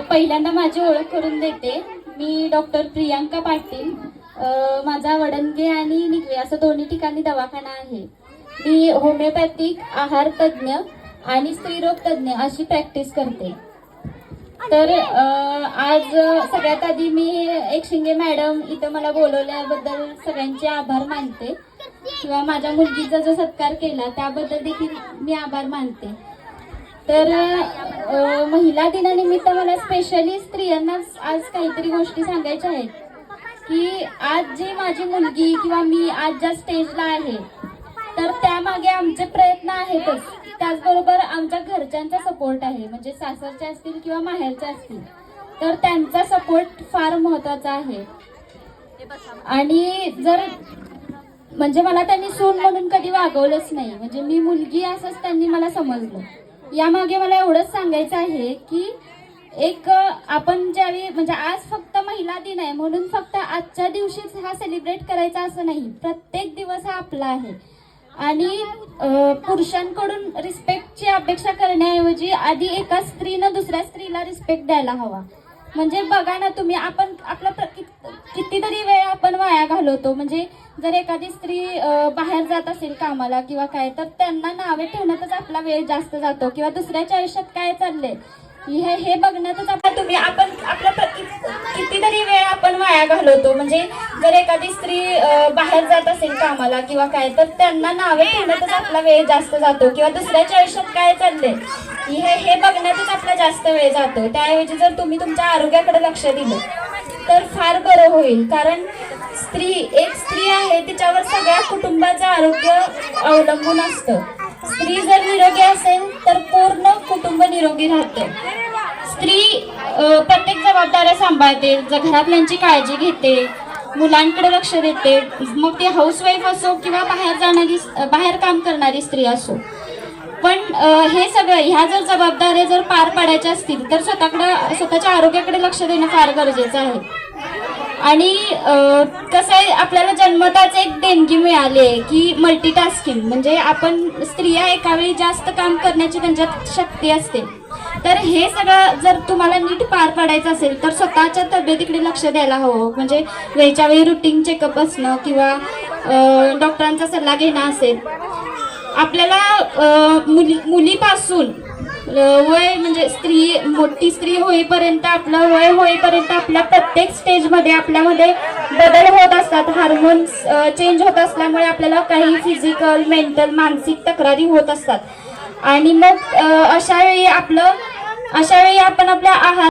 पहिल्यांदा माझी ओळख करून देते. मी डॉक्टर प्रियांका पाटील. माझा वडणगे आणि निगवे असं दोन्ही ठिकाणी दवाखाना आहे. मी होमिओपॅथिक आहार तज्ज्ञ आणि स्त्रीरोग तज्ज्ञ अशी प्रॅक्टिस करते. तर आज सगळ्यात आधी मी एक शिंगे मॅडम इथं मला बोलवल्याबद्दल सगळ्यांचे आभार मानते. किंवा माझ्या मुलगीचा जो सत्कार केला त्याबद्दल देखील मी आभार मानते. तर महिला दिनानिमित्त मला स्पेशली स्त्रियांना आज काहीतरी गोष्टी सांगायच्या आहेत. की आज जी माझी मुलगी किंवा मी आज ज्या स्टेजला आहे तर त्यामागे आमचे प्रयत्न आहेतच. त्याचबरोबर आमच्या घरच्यांचा सपोर्ट आहे. म्हणजे सासरचे असतील किंवा माहेरचे असतील तर त्यांचा सपोर्ट फार महत्त्वाचा आहे. आणि जर म्हणजे मला त्यांनी सून म्हणून कधी वागवलंच नाही. म्हणजे मी मुलगी असंच त्यांनी मला समजलं. यामागे मला एवढंच सांगायचं आहे की एक आपण ज्यावेळी म्हणजे आज फक्त महिला दिन आहे म्हणून फक्त आजच्या दिवशीच हा सेलिब्रेट करायचा असं नाही. प्रत्येक दिवस हा आपला आहे. आणि पुरुषांकडून रिस्पेक्टची अपेक्षा करण्याऐवजी आधी एका स्त्रीनं दुसऱ्या स्त्रीला रिस्पेक्ट द्यायला हवा. म्हणजे बघा ना तुम्ही आपण आपला प्र- कितीतरी वेळ आपण वाया घालवतो. म्हणजे जर एखादी स्त्री बाहेर जात असेल कामाला किंवा काय तर त्यांना नावे ठेवण्यातच आपला वेळ जास्त जातो किंवा दुसऱ्याच्या आयुष्यात काय चाललंय? हे हे बघण्यातच आपण तुम्ही आपण आपला कितीतरी वेळ आपण वाया घालवतो. म्हणजे जर एखादी स्त्री बाहेर जात असेल कामाला किंवा काय तर त्यांना नावे ठेवण्यातच आपला वेळ जास्त जातो किंवा दुसऱ्याच्या आयुष्यात काय चाललंय? हे हे बघण्यातच आपला जास्त वेळ जातो. त्याऐवजी जर तुम्ही तुमच्या आरोग्याकडे लक्ष दिलं तर फार बरं होईल. कारण स्त्री एक स्त्री आहे तिच्यावर सगळ्या कुटुंबाचं आरोग्य अवलंबून असतं. स्त्री जर निरोगी असेल तर पूर्ण कुटुंब निरोगी राहतं. स्त्री प्रत्येक जबाबदाऱ्या सांभाळते ज- घरातल्यांची काळजी घेते मुलांकडे लक्ष देते मग ती हाऊसवाईफ असो किंवा बाहेर जाणारी बाहेर काम करणारी स्त्री असो. पण हे सगळं ह्या जर जबाबदाऱ्या जर पार पाडायच्या असतील तर स्वतःकडे स्वतःच्या आरोग्याकडे लक्ष देणं फार गरजेचं आहे. आणि कसं आहे आपल्याला जन्मताच एक देणगी मिळाली आहे की मल्टीटास्किंग म्हणजे आपण स्त्रिया एकावेळी जास्त काम करण्याची त्यांच्यात शक्ती असते. तर हे सगळं जर तुम्हाला नीट पार पाडायचं असेल तर स्वतःच्या तब्येतीकडे लक्ष द्यायला हवं. म्हणजे वेळच्या वेळी रुटीन चेकअप असणं किंवा डॉक्टरांचा सल्ला घेणं असेल. आपल्याला मुली मुलीपासून वय म्हणजे स्त्री मोठी स्त्री होईपर्यंत आपलं वय होईपर्यंत आपल्या प्रत्येक स्टेजमध्ये आपल्यामध्ये बदल होत असतात. हार्मोन्स चेंज होत असल्यामुळे आपल्याला काही फिजिकल मेंटल मानसिक तक्रारी होत असतात. आणि मग अशावेळी अशा वेळी आपलं अशा वेळी आपण आपल्या आहार